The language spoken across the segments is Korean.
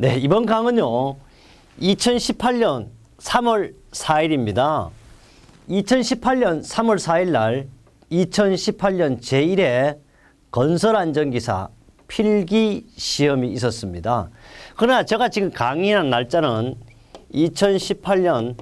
네, 이번 강은요. 2018년 3월 4일입니다. 2018년 3월 4일 날 2018년 제1회 건설안전기사 필기 시험이 있었습니다. 그러나 제가 지금 강의한 날짜는 2018년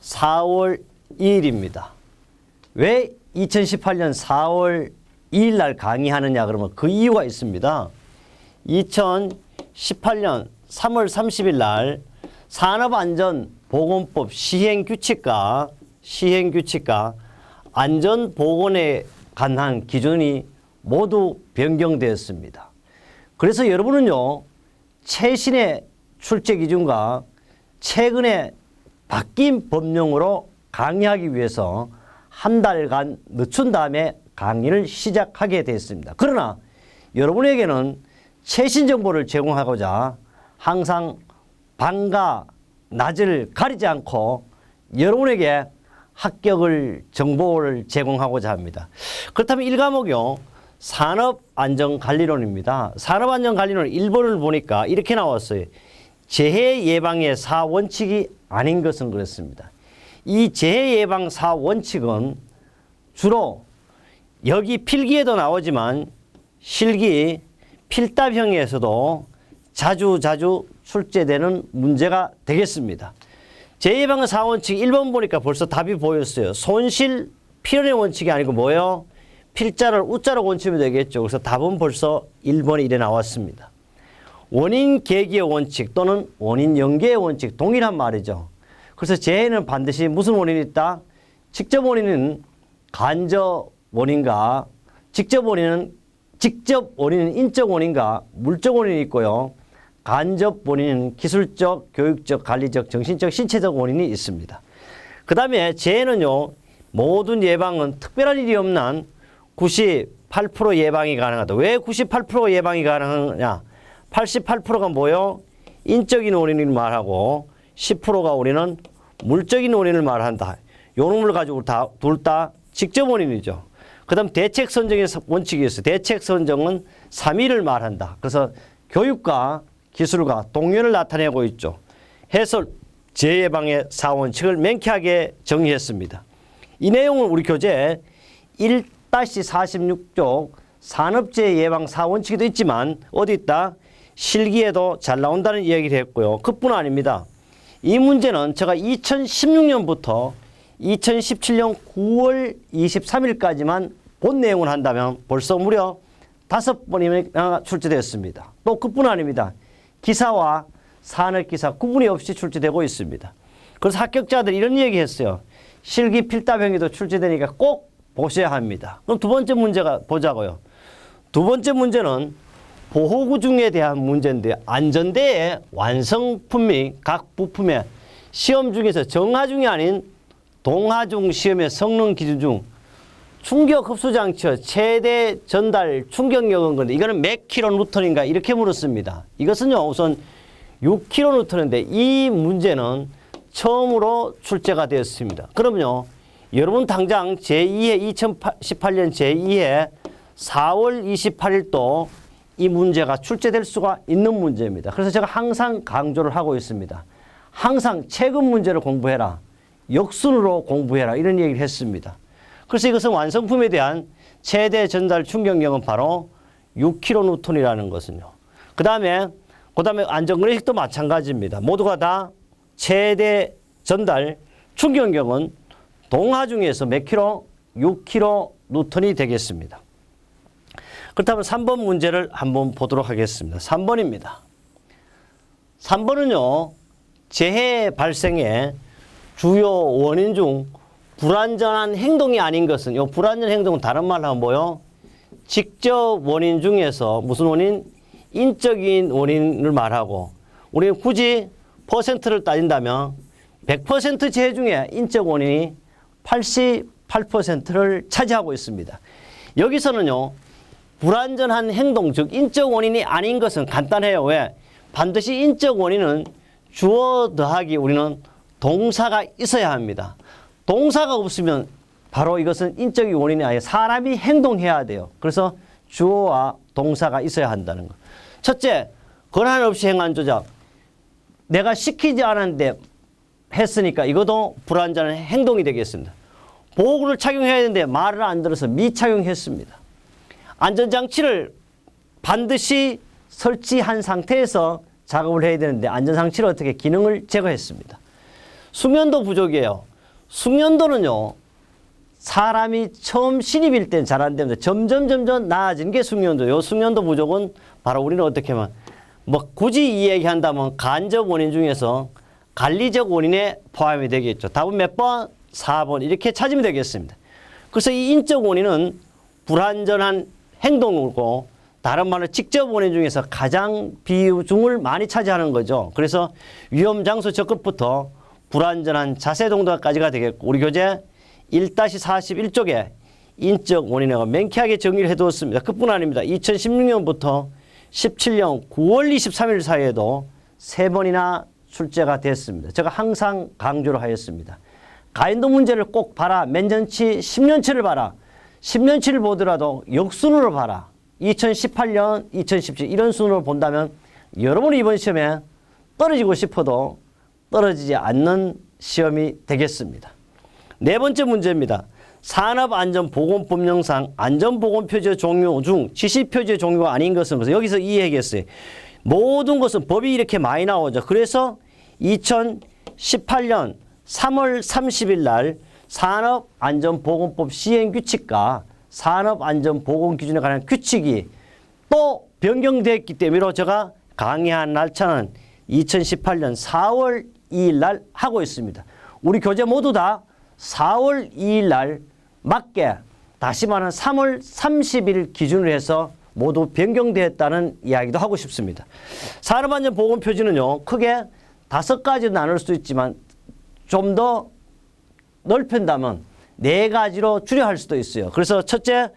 4월 2일입니다. 왜 2018년 4월 2일 날 강의하느냐 그러면 그 이유가 있습니다. 2018년 3월 30일 날 산업안전보건법 시행규칙과 시행규칙과 안전보건에 관한 기준이 모두 변경되었습니다. 그래서 여러분은요, 최신의 출제 기준과 최근에 바뀐 법령으로 강의하기 위해서 한 달간 늦춘 다음에 강의를 시작하게 됐습니다. 그러나 여러분에게는 최신 정보를 제공하고자 항상 밤과 낮을 가리지 않고 여러분에게 합격을 정보를 제공하고자 합니다. 그렇다면 1과목이요. 산업안전관리론입니다. 산업안전관리론 1번을 보니까 이렇게 나왔어요. 재해 예방의 4원칙이 아닌 것은 그렇습니다. 이 재해 예방 4원칙은 주로 여기 필기에도 나오지만 실기 필답형에서도 자주 자주 출제되는 문제가 되겠습니다. 재예방의 4원칙 1번 보니까 벌써 답이 보였어요. 손실 필연의 원칙이 아니고 뭐예요? 필자를 우자로 원치면 되겠죠. 그래서 답은 벌써 1번에 이래 나왔습니다. 원인 계기의 원칙 또는 원인 연계의 원칙 동일한 말이죠. 그래서 재해는 반드시 무슨 원인이 있다? 직접 원인은 간접 원인과 직접 원인은 직접 원인은 인적 원인과 물적 원인이 있고요. 간접 원인은 기술적, 교육적, 관리적, 정신적, 신체적 원인이 있습니다. 그 다음에 재해는요, 모든 예방은 특별한 일이 없는 98% 예방이 가능하다. 왜 98% 예방이 가능하냐? 88%가 뭐요? 인적인 원인을 말하고 10%가 우리는 물적인 원인을 말한다. 요 놈을 가지고 둘다 직접 원인이죠. 그 다음 대책 선정의 원칙이 있어요. 대책 선정은 3위를 말한다. 그래서 교육과 기술과 동료를 나타내고 있죠. 해설 재예방의 4원칙을 맹쾌하게 정의했습니다. 이 내용을 우리 교재 1-46쪽 산업재해 예방 4원칙에도 있지만 어디 있다? 실기에도 잘 나온다는 이야기를 했고요. 그뿐 아닙니다. 이 문제는 제가 2016년부터 2017년 9월 23일까지만 본 내용을 한다면 벌써 무려 다섯 번이나 출제되었습니다. 또 그뿐 아닙니다. 기사와 산업기사 구분이 없이 출제되고 있습니다. 그래서 합격자들이 이런 얘기 했어요. 실기 필답형에도 출제되니까 꼭 보셔야 합니다. 그럼 두 번째 문제가 보자고요. 두 번째 문제는 보호구중에 대한 문제인데 안전대의 완성품 및각 부품의 시험 중에서 정하 중이 아닌 동하 중 시험의 성능 기준 중 충격 흡수 장치의 최대 전달 충격력은 건데 이거는 몇 킬로뉴턴인가 이렇게 물었습니다. 이것은요 우선 6 킬로뉴턴인데 이 문제는 처음으로 출제가 되었습니다. 그럼요 여러분 당장 제2회 2018년 제2회 4월 28일도 이 문제가 출제될 수가 있는 문제입니다. 그래서 제가 항상 강조를 하고 있습니다. 항상 최근 문제를 공부해라. 역순으로 공부해라. 이런 얘기를 했습니다. 그래서 이것은 완성품에 대한 최대 전달 충격력은 바로 6kN이라는 것은요. 그 다음에, 그 다음에 안전거래식도 마찬가지입니다. 모두가 다 최대 전달 충격력은 동하 중에서 몇 킬로? 6kN이 되겠습니다. 그렇다면 3번 문제를 한번 보도록 하겠습니다. 3번입니다. 3번은요, 재해 발생의 주요 원인 중 불완전한 행동이 아닌 것은, 요 불완전 행동은 다른 말로 하면 뭐요? 직접 원인 중에서 무슨 원인? 인적인 원인을 말하고, 우리는 굳이 퍼센트를 따진다면 100% 재해 중에 인적 원인이 88%를 차지하고 있습니다. 여기서는요, 불완전한 행동, 즉 인적 원인이 아닌 것은 간단해요. 왜? 반드시 인적 원인은 주어 더하기 우리는 동사가 있어야 합니다. 동사가 없으면 바로 이것은 인적인 원인이 아니라 사람이 행동해야 돼요. 그래서 주어와 동사가 있어야 한다는 것. 첫째, 권한 없이 행한 조작. 내가 시키지 않았는데 했으니까 이것도 불완전한 행동이 되겠습니다. 보호구를 착용해야 되는데 말을 안 들어서 미착용했습니다. 안전장치를 반드시 설치한 상태에서 작업을 해야 되는데 안전장치를 어떻게 기능을 제거했습니다. 숙련도 부족이에요. 숙련도는요. 사람이 처음 신입일 땐 잘 안 됩니다. 점점 점점 나아지는 게 숙련도. 요 숙련도 부족은 바로 우리는 어떻게 하면 뭐 굳이 이야기한다면 간접 원인 중에서 관리적 원인에 포함이 되겠죠. 답은 몇 번? 4번 이렇게 찾으면 되겠습니다. 그래서 이 인적 원인은 불완전한 행동이고 다른 말로 직접 원인 중에서 가장 비중을 많이 차지하는 거죠. 그래서 위험 장소 접근부터 불완전한 자세 동작까지가 되겠고 우리 교재 1-41쪽에 인적 원인을 명쾌하게 정의를 해두었습니다. 그뿐 아닙니다. 2016년부터 17년 9월 23일 사이에도 세 번이나 출제가 됐습니다. 제가 항상 강조를 하였습니다. 가인도 문제를 꼭 봐라. 몇 년치? 10년치를 봐라. 10년치를 보더라도 역순으로 봐라. 2018년, 2017 이런 순으로 본다면 여러분이 이번 시험에 떨어지고 싶어도 떨어지지 않는 시험이 되겠습니다. 네 번째 문제입니다. 산업안전보건법령상 안전보건표제 종류 중 지시표제 종류가 아닌 것은 그래서 여기서 이해하겠어요. 모든 것은 법이 이렇게 많이 나오죠. 그래서 2018년 3월 30일 날 산업안전보건법 시행규칙과 산업안전보건기준에 관한 규칙이 또 변경됐기 때문에 제가 강의한 날짜는 2018년 4월 2일 날 하고 있습니다. 우리 교재 모두 다 4월 2일 날 맞게 다시 말하면 3월 30일 기준으로 해서 모두 변경되었다는 이야기도 하고 싶습니다. 산업안전보건표지는요, 크게 다섯 가지 나눌 수 있지만 좀 더 넓힌다면 네 가지로 줄여 할 수도 있어요. 그래서 첫째,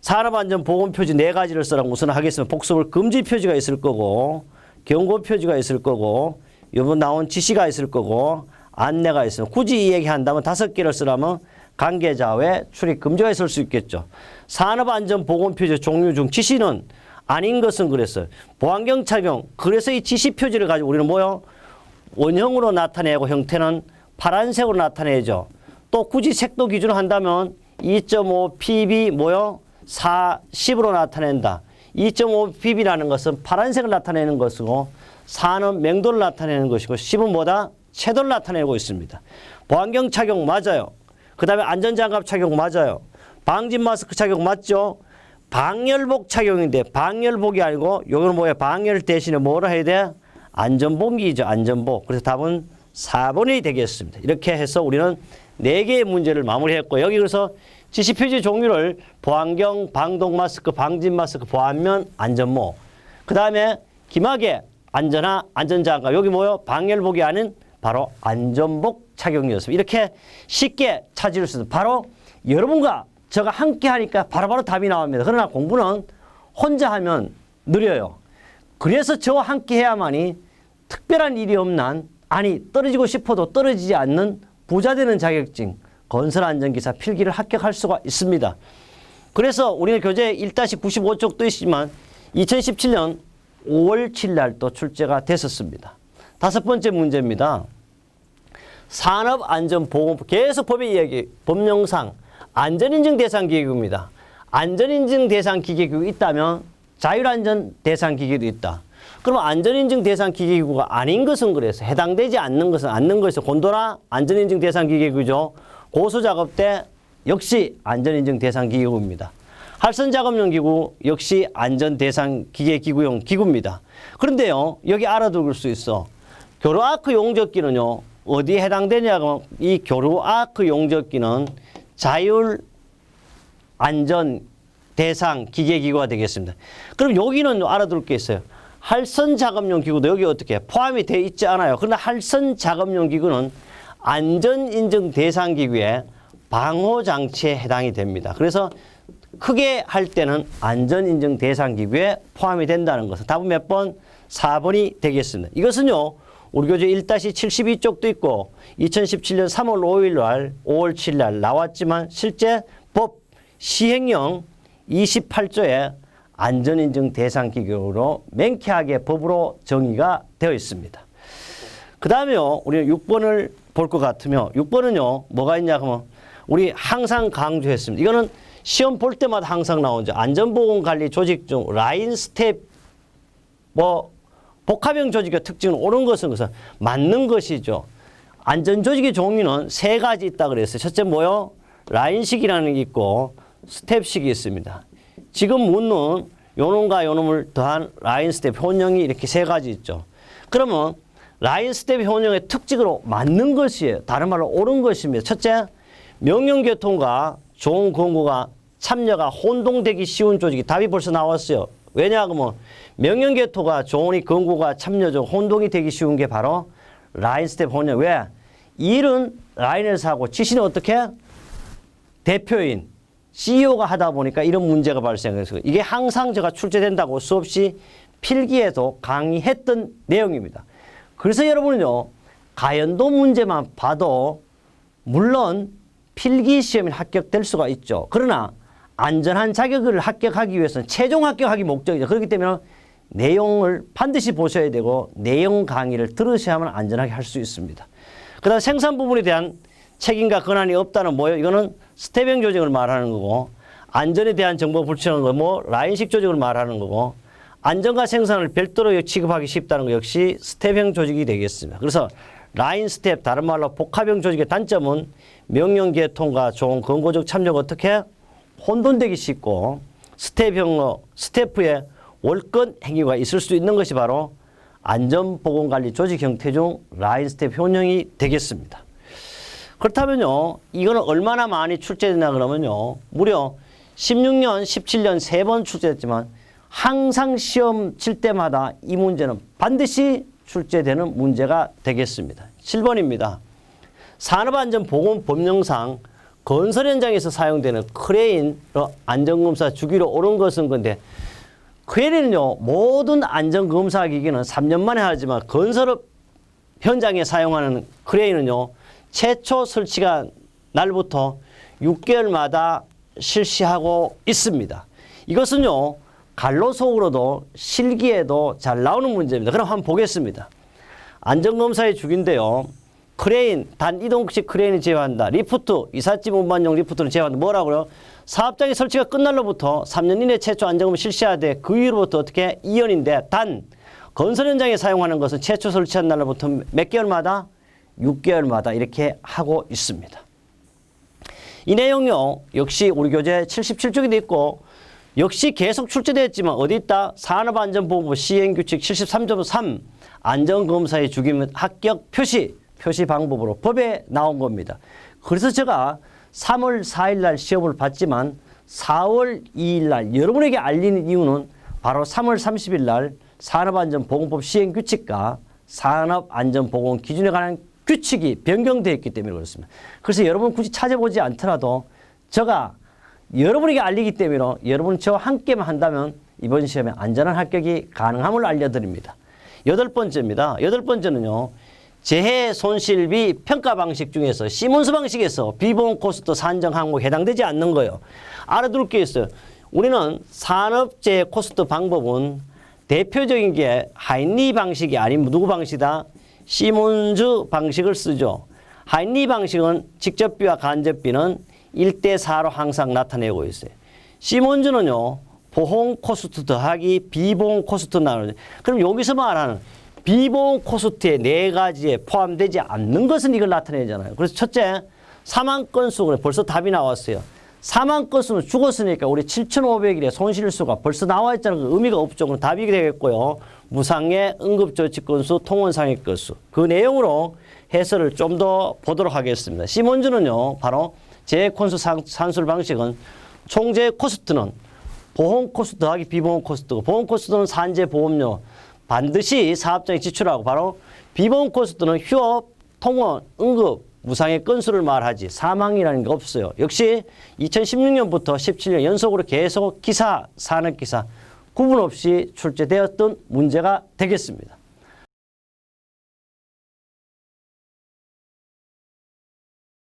산업안전보건표지 네 가지를 쓰라고 우선 하겠습니다. 복습을 금지 표지가 있을 거고, 경고 표지가 있을 거고, 이번 나온 지시가 있을 거고, 안내가 있으면 굳이 이 얘기 한다면 다섯 개를 쓰라면 관계자 외 출입 금지가 있을 수 있겠죠. 산업안전보건표지 종류 중 지시는 아닌 것은 그랬어요. 보안경 착용. 그래서 이 지시 표지를 가지고 우리는 뭐요? 원형으로 나타내고 형태는 파란색으로 나타내죠. 또 굳이 색도 기준으로 한다면 2.5 pb 뭐요? 4, 10으로 나타낸다. 2.5 pb라는 것은 파란색을 나타내는 것이고 4는 맹도를 나타내는 것이고 10은 뭐다? 채도를 나타내고 있습니다. 보안경 착용 맞아요. 그 다음에 안전장갑 착용 맞아요. 방진 마스크 착용 맞죠? 방열복 착용인데 방열복이 아니고 요거는 뭐야? 방열 대신에 뭐라 해야 돼? 안전복이죠. 안전복. 그래서 답은 4번이 되겠습니다. 이렇게 해서 우리는 4개의 문제를 마무리했고 여기 그래서 지시표지 종류를 보안경, 방독 마스크, 방진 마스크, 보안면, 안전모. 그 다음에 기막에 안전화, 안전장갑. 여기 뭐요? 방열복이 아닌 바로 안전복 착용이었습니다. 이렇게 쉽게 찾을 수 있는 바로 여러분과 저가 함께 하니까 바로 바로 답이 나옵니다. 그러나 공부는 혼자 하면 느려요. 그래서 저와 함께 해야만이 특별한 일이 없는 아니 떨어지고 싶어도 떨어지지 않는 부자 되는 자격증 건설안전기사 필기를 합격할 수가 있습니다. 그래서 우리는 교재 1-95쪽도 있지만 2017년 5월 7일 날또 출제가 됐었습니다. 다섯 번째 문제입니다. 산업안전보건법 계속 법의 이야기 법령상 안전인증 대상 기계입니다. 안전인증 대상 기계가 있다면 자율안전 대상 기계도 있다. 그럼 안전인증 대상 기계구가 아닌 것은 그래서 해당되지 않는 것은 않는 것에서 곤도나 안전인증 대상 기계구죠. 고수 작업 때 역시 안전인증 대상 기계구입니다. 할선 작업용 기구 역시 안전 대상 기계 기구용 기구입니다. 그런데요 여기 알아둘 수 있어. 교로 아크 용접기는요 어디에 해당되냐면 이 교로 아크 용접기는 자율 안전 대상 기계 기구가 되겠습니다. 그럼 여기는 알아둘 게 있어요. 할선 작업용 기구도 여기 어떻게 포함이 되어 있지 않아요. 그러나 할선 작업용 기구는 안전 인증 대상 기구에 방호 장치에 해당이 됩니다. 그래서 크게 할 때는 안전 인증 대상 기구에 포함이 된다는 것은 답은 몇 번? 4번이 되겠습니다. 이것은요. 우리 교재 1-72쪽도 있고 2017년 3월 5일 날 5월 7일 날 나왔지만 실제 법 시행령 28조에 안전인증 대상 기구로 맹쾌하게 법으로 정의가 되어 있습니다. 그 다음에요, 우리는 6번을 볼 것 같으며, 6번은요, 뭐가 있냐, 그러면, 우리 항상 강조했습니다. 이거는 시험 볼 때마다 항상 나오죠. 안전보건관리 조직 중 라인 스텝, 뭐, 복합형 조직의 특징은 옳은 것은 그것은 맞는 것이죠. 안전조직의 종류는 세 가지 있다 그랬어요. 첫째 뭐요? 라인식이라는 게 있고 스텝식이 있습니다. 지금 묻는 요놈과 요놈을 더한 라인 스텝 효능이 이렇게 세 가지 있죠. 그러면 라인 스텝 효능의 특징으로 맞는 것이에요. 다른 말로 옳은 것입니다. 첫째, 명령교통과 좋은 권고가 참여가 혼동되기 쉬운 조직이 답이 벌써 나왔어요. 왜냐하면 명령교토가 좋으니 권고가 참여 중 혼동이 되기 쉬운 게 바로 라인 스텝 혼용. 왜? 일은 라인에서 하고 지시는 어떻게? 대표인 CEO가 하다 보니까 이런 문제가 발생해서 이게 항상 제가 출제된다고 수없이 필기에도 강의했던 내용입니다. 그래서 여러분은요 가연도 문제만 봐도 물론 필기 시험에 합격될 수가 있죠. 그러나 안전한 자격을 합격하기 위해서는 최종 합격하기 목적이죠. 그렇기 때문에 내용을 반드시 보셔야 되고 내용 강의를 들으셔야만 안전하게 할 수 있습니다. 그다음 생산 부분에 대한 책임과 권한이 없다는 뭐예요? 이거는 스텝형 조직을 말하는 거고 안전에 대한 정보 불충한 거뭐 라인식 조직을 말하는 거고 안전과 생산을 별도로 취급하기 쉽다는 거 역시 스텝형 조직이 되겠습니다. 그래서 라인 스텝 다른 말로 복합형 조직의 단점은 명령 계통과 좋은 권고적 참여가 어떻게 혼돈되기 쉽고 스텝형 스태프의 월권 행위가 있을 수 있는 것이 바로 안전보건관리 조직 형태 중 라인 스텝 효능이 되겠습니다. 그렇다면요, 이거는 얼마나 많이 출제되나 그러면요, 무려 16년, 17년 세 번 출제됐지만 항상 시험 칠 때마다 이 문제는 반드시 출제되는 문제가 되겠습니다. 7번입니다. 산업안전보건법령상 건설 현장에서 사용되는 크레인 안전검사 주기로 옳은 것은 건데 크레인은요 모든 안전검사 기기는 3년 만에 하지만 건설 현장에 사용하는 크레인은요 최초 설치가 날부터 6개월마다 실시하고 있습니다. 이것은요 갈로속으로도 실기에도 잘 나오는 문제입니다. 그럼 한번 보겠습니다. 안전검사의 주기인데요. 크레인, 단 이동식 크레인을 제외한다. 리프트, 이삿짐 운반용 리프트를 제외한다. 뭐라고요? 사업장의 설치가 끝날로부터 3년 이내 최초 안정을 실시해야 돼. 그 이후로부터 어떻게 2년인데 단 건설 현장에 사용하는 것은 최초 설치한 날로부터 몇 개월마다 6개월마다 이렇게 하고 있습니다. 이 내용요 역시 우리 교재 77쪽에도 있고 역시 계속 출제됐지만 어디 있다? 산업안전보건법 시행규칙 73.3 안전검사의 및 합격 표시 표시 방법으로 법에 나온 겁니다. 그래서 제가 3월 4일 날 시험을 봤지만 4월 2일 날 여러분에게 알리는 이유는 바로 3월 30일 날 산업안전보건법 시행규칙과 산업안전보건 기준에 관한 규칙이 변경되어 있기 때문에 그렇습니다. 그래서 여러분 굳이 찾아보지 않더라도 제가 여러분에게 알리기 때문에 여러분 저와 함께만 한다면 이번 시험에 안전한 합격이 가능함을 알려드립니다. 여덟 번째입니다. 여덟 번째는요. 재해 손실비 평가 방식 중에서 시몬스 방식에서 비보험 코스트 산정 항목 해당되지 않는 거예요. 알아둘 게 있어요. 우리는 산업재해 코스트 방법은 대표적인 게 하인리 방식이 아닌 누구 방식이다? 시몬즈 방식을 쓰죠. 하인리 방식은 직접비와 간접비는 1대4로 항상 나타내고 있어요. 시몬즈는요. 보험 코스트 더하기 비보험 코스트 나누죠. 그럼 여기서 말하는 비보험 코스트의 네 가지에 포함되지 않는 것은 이걸 나타내잖아요. 그래서 첫째, 사망 건수 벌써 답이 나왔어요. 사망 건수는 죽었으니까 우리 7,500일의 손실수가 벌써 나와 있다는 건 의미가 없죠. 그럼 답이 되겠고요. 무상의 응급조치 건수, 통원상의 건수. 그 내용으로 해설을 좀 더 보도록 하겠습니다. 시몬즈는요, 바로 재콘수 산술 방식은 총재 코스트는 보험 코스트 더하기 비보험 코스트고 보험 코스트는 산재 보험료 반드시 사업장에 지출하고 바로 비보험 코스트는 휴업, 통원, 응급, 무상의 건수를 말하지 사망이라는 게 없어요. 역시 2016년부터 17년 연속으로 계속 기사, 산업기사 구분 없이 출제되었던 문제가 되겠습니다.